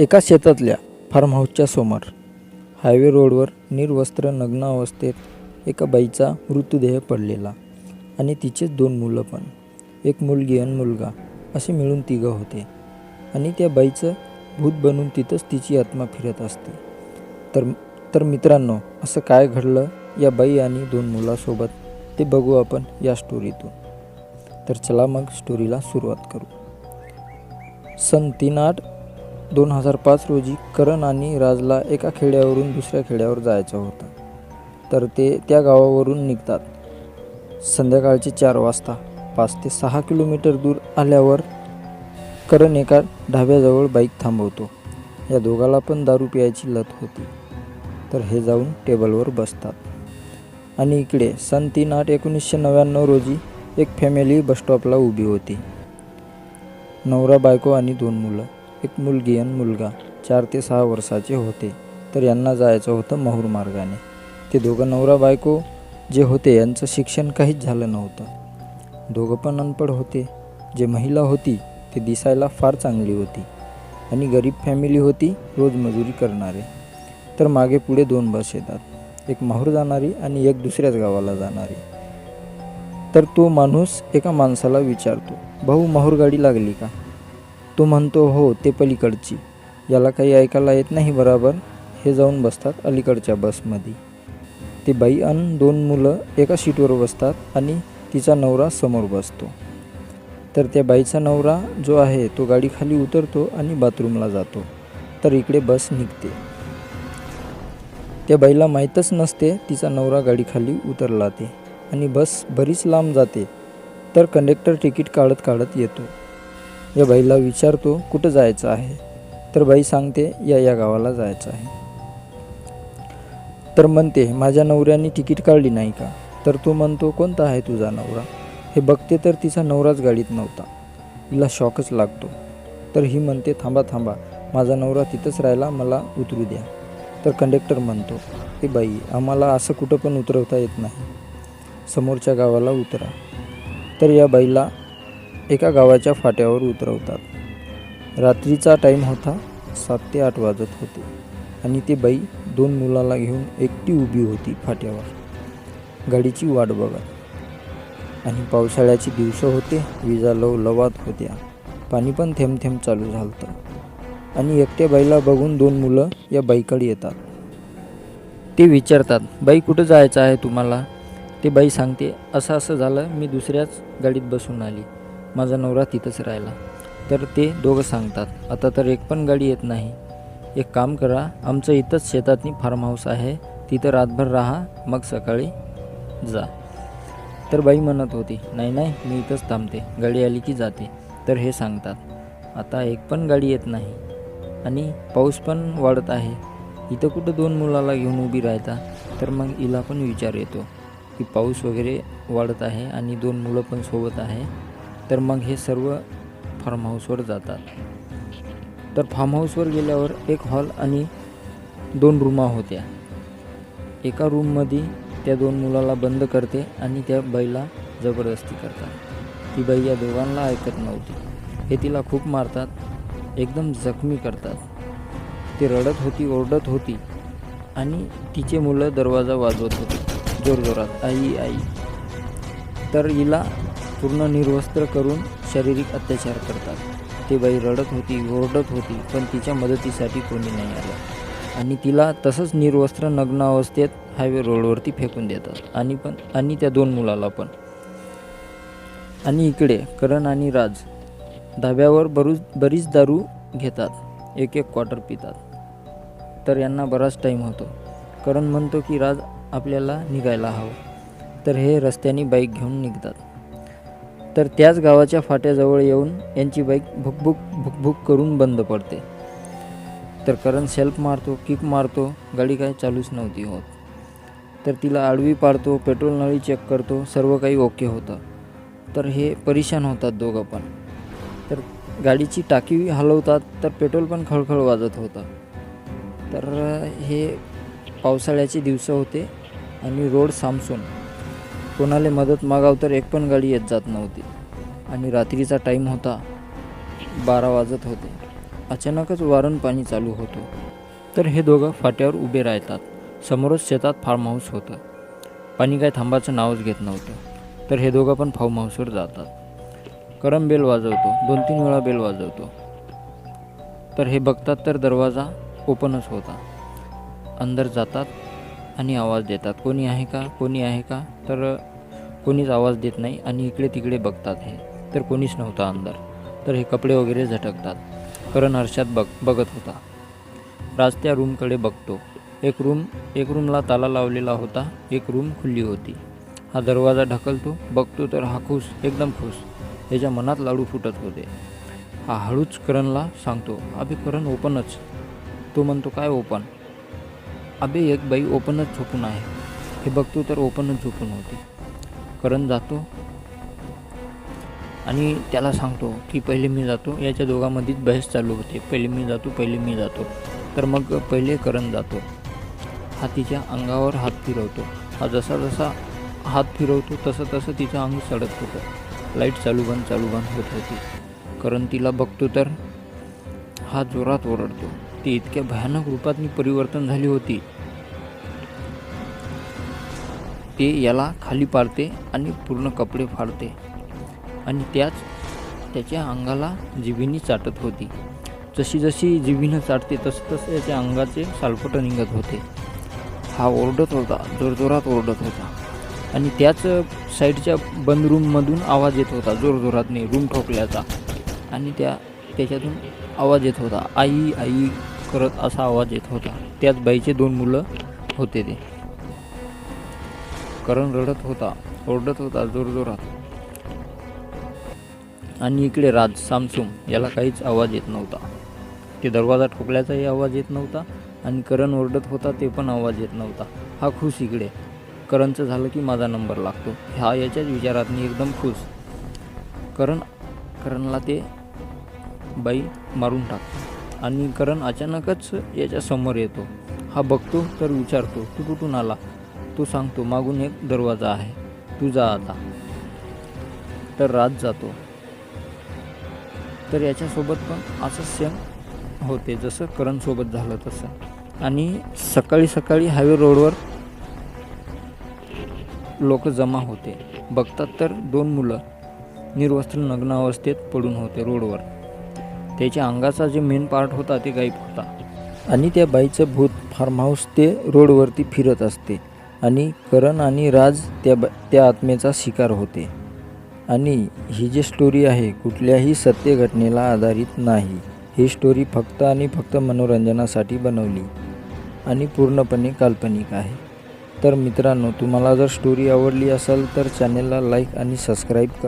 एका शेतातल्या फार्म हाऊसच्या समोर हायवे रोडवर निर्वस्त्र नग्न अवस्थेत एका बाईचा मृतदेह पडलेला आणि तिचेच दोन मुलं पण एक मुलगी आणि मुलगा असे मिळून तिघं होते. आणि त्या बाईचं भूत बनून तिथंच तिची आत्मा फिरत असते. तर तर मित्रांनो असं काय घडलं? या बाई आणि दोन मुलासोबत ते बघू आपण या स्टोरीतून तर चला मग स्टोरीला सुरुवात करू. सन तीन आठ दोन हजार पाच रोजी करण आणि राजला एका खेड्यावरून दुसऱ्या खेड्यावर जायचं होतं. तर ते त्या गावावरून निघतात. संध्याकाळचे चार वाजता पाच ते सहा किलोमीटर दूर आल्यावर करण एका ढाब्याजवळ बाईक थांबवतो. या दोघाला पण दारू प्यायची लत होती. तर हे जाऊन टेबलवर बसतात. आणि इकडे सन तीन आठ एकोणीसशे नव्याण्णव रोजी एक फॅमिली बसस्टॉपला उभी होती. नवरा बायको आणि दोन मुलं. एक मुलगी आणि मुलगा चार ते सहा वर्षाचे होते. तर यांना जायचं होतं महूर मार्गाने. ते दोघं नवरा बायको जे होते यांचं शिक्षण काहीच झालं नव्हतं. दोघं पण अनपढ होते. जे महिला होती ते दिसायला फार चांगली होती आणि गरीब फॅमिली होती रोज मजुरी करणारे. तर मागे पुढे दोन बस येतात. एक माहूर जाणारी आणि एक दुसऱ्याच गावाला जाणारी. तर तो माणूस एका माणसाला विचारतो भाऊ माहूर गाडी लागली का? तो म्हणतो हो ते पलीकडची. याला काही ऐकायला येत नाही बरोबर? हे जाऊन बसतात अलीकडच्या बसमध्ये. ती बाई अन दोन मुलं एका सीटवर बसतात आणि तिचा नवरा समोर बसतो. तर त्या बाईचा नवरा जो आहे तो गाडीखाली उतरतो आणि बाथरूमला जातो. तर इकडे बस निघते. त्या बाईला माहीतच नसते तिचा नवरा गाडीखाली उतरला ते आणि बस बरीच लांब जाते. तर कंडक्टर तिकीट काढत काढत येतो. या बाईला विचारतो कुठं जायचं आहे? तर बाई सांगते या या गावाला जायचं आहे. तर म्हणते माझ्या नवऱ्याने तिकीट काढली नाही का? तर तो म्हणतो कोणता आहे तुझा नवरा? हे बघते तर तिचा नवराच गाडीत नव्हता. हिला शॉकच लागतो. तर ही म्हणते थांबा थांबा माझा नवरा तिथंच राहायला मला उतरू द्या. तर कंडक्टर म्हणतो हे बाई आम्हाला असं कुठं पण उतरवता येत नाही. समोरच्या गावाला उतरा. तर या बाईला एका गावाच्या फाट्यावर उतरवतात. रात्रीचा टाईम होता सात ते आठ वाजत होते आणि ती बाई दोन मुलाला घेऊन एकटी उभी होती फाट्यावर. गाडीची वाट बघत. आणि पावसाळ्याची दिवसं होते विजा लव लवात होत्या. पाणी पण थेंब थेंब चालू झालं आणि एकट्या बाईला बघून दोन मुलं या बाईकडे येतात. ते विचारतात बाई कुठं जायचं आहे तुम्हाला? ते बाई सांगते असं असं झालं मी दुसऱ्याच गाडीत बसून आली. माझा नवरा तिथंच राहिला. तर ते दोघं सांगतात आता तर एक पण गाडी येत नाही. एक काम करा आमचं इथंच शेतातनी फार्म हाऊस आहे तिथं रातभर राहा मग सकाळी जा. तर बाई म्हणत होती नाही नाही मी इथंच थांबते गाडी आली की जाते. तर हे सांगतात आता एक पण गाडी येत नाही आणि पाऊस पण वाढत आहे. इथं कुठं दोन मुलाला घेऊन उभी राहता? तर मग हिला पण विचार येतो की पाऊस वगैरे वाढत आहे आणि दोन मुलं पण सोबत आहे तर मग हे सर्व फार्म हाऊसवर जातात. तर फार्म हाऊसवर गेल्यावर एक हॉल आणि दोन रूमा होत्या. एका रूममध्ये त्या दोन मुलाला बंद करते आणि त्या बाईला जबरदस्ती करतात. ती बाई या दोघांना ऐकत नव्हती. हे तिला खूप मारतात एकदम जखमी करतात. ती रडत होती ओरडत होती आणि तिचे मुलं दरवाजा वाजवत होते. जोरजोरात आई आई. तर हिला पूर्ण निर्वस्त्र करून शारीरिक अत्याचार करतात. ती बाई रडत होती ओरडत होती पण तिच्या मदतीसाठी कोणी नाही आलं. आणि तिला तसंच निर्वस्त्र नग्न अवस्थेत हायवे रोडवरती फेकून देतात. आणि पण आणि त्या दोन मुलाला पण. आणि इकडे करण आणि राज धाब्यावर बरूच बरीच दारू घेतात. एक एक क्वार्टर पितात. तर यांना बराच टाईम होतो. करण म्हणतो की राज आपल्याला निघायला हवं. तर हे रस्त्याने बाईक घेऊन निघतात. तर त्याच गावाच्या फाट्याजवळ येऊन यांची बाईक भुकभुक भुकभुक करून बंद पडते. तर करण सेल्फ मारतो किक मारतो गाडी काय चालूच नव्हती होत. तर तिला आडवी पाडतो पेट्रोल नळी चेक करतो सर्व काही ओके होतं. तर हे परेशान होतात दोघं पण. तर गाडीची टाकी हलवतात तर पेट्रोल पण खळखळ वाजत होतं. तर हे पावसाळ्याचे दिवस होते आणि रोड सामसून. कोणाला मदत मागाव तर एक पण गाडी येत जात नव्हती. आणि रात्रीचा टाईम होता बारा वाजत होते. अचानकच वारण पाणी चालू होतो. तर हे दोघं फाट्यावर उभे राहतात. समोरच शेतात फार्म हाऊस होतं. पाणी काय थांबाचं नावच घेत नव्हतं. तर हे दोघं पण फार्म हाऊसवर जातात. करम बेल वाजवतो. दोन तीन वेळा बेल वाजवतो. तर हे बघतात तर दरवाजा ओपनच होता. अंदर जातात. आणि आवाज देतात. कोणी आहे का? कोणी आहे का? तर कोणीच आवाज देत नाही आणि इकडे तिकडे बघतात हे. तर कोणीच नव्हतं अंदर. तर हे कपडे वगैरे झटकतात. करण हर्षात बघ बघत होता. राज त्या रूमकडे बघतो. एक रूम एक रूमला ताला लावलेला होता. एक रूम खुली होती. हा दरवाजा ढकलतो. बघतो तर हा खुश एकदम खुश. त्याच्या मनात लाडू फुटत होते. हा हळूच करणला सांगतो अभि करण ओपनच तो म्हणतो काय ओपन अबे एक बाई ओपनच झोपून आहे. हे बघतो तर ओपनच झोपून होती. करण जातो आणि त्याला सांगतो की पहिले मी जातो. याच्या दोघांमध्येच बहस चालू होते. पहिले मी जातो पहिले मी जातो. तर मग पहिले करण जातो. हा तिच्या अंगावर हात फिरवतो. हा जसा जसा हात फिरवतो तसं तसं तिचं अंग सडत होतं. लाइट चालू बंद चालू बंद होत होती. करण तिला बघतो तर हा जोरात ओरडतो. ती इतक्या भयानक रूपातनी परिवर्तन झाली होती. ते याला खाली पाडते आणि पूर्ण कपडे फाडते. आणि त्याच त्याच्या अंगाला जिभीने चाटत होती. जशी जशी जिभीनं चाटते तसं तसं याच्या अंगाचे सालपट निघत होते. हा ओरडत होता जोरजोरात ओरडत होता. आणि त्याच साईडच्या बंद रूममधून आवाज येत होता जोरजोरातने रूम ठोकल्याचा. आणि त्या त्याच्यातून आवाज येत होता आई आई. करत असा आवाज येत होता. त्याच बाईचे दोन मुलं होते ते. करण रडत होता ओरडत होता जोरजोरात. आणि इकडे राज सामसुम याला काहीच आवाज येत नव्हता. ते दरवाजा ठोकल्याचाही आवाज येत नव्हता आणि करण ओरडत होता ते पण आवाज येत नव्हता. हा खुश इकडे. करणचं झालं की माझा नंबर लागतो. हा याच्याच विचारात मी एकदम खुश. करण करणला ते बाई मारून टाकतो आणि करण अचानकच याच्या समोर येतो. हा बघतो तर विचारतो तू कुठून आला? तो सांगतो मागून एक दरवाजा आहे. तू जा आता. तर रात जातो. तर याच्यासोबत पण असंच सेम होते जसं करणसोबत झालं तसं. आणि सकाळी सकाळी हायवे रोडवर लोक जमा होते. बघतात तर दोन मुलं निर्वस्त्र नग्न अवस्थेत पडून होते रोडवर त्याच्या अंगाचा जे मेन पार्ट होता ते गायब होता. आणि त्या बाईचं भूत फार्म हाऊस ते रोडवरती फिरत असते. आणि करण आणि राज त्या ब त्या आत्मेचा शिकार होते. आणि ही जी स्टोरी आहे कुठल्याही सत्य घटनेला आधारित नाही. ही स्टोरी फक्त आणि फक्त मनोरंजनासाठी बनवली. आणि पूर्णपणे काल्पनिक आहे. तर मित्रांनो तुम्हाला जर स्टोरी आवडली असेल तर चॅनेलला लाईक आणि सबस्क्राईब कर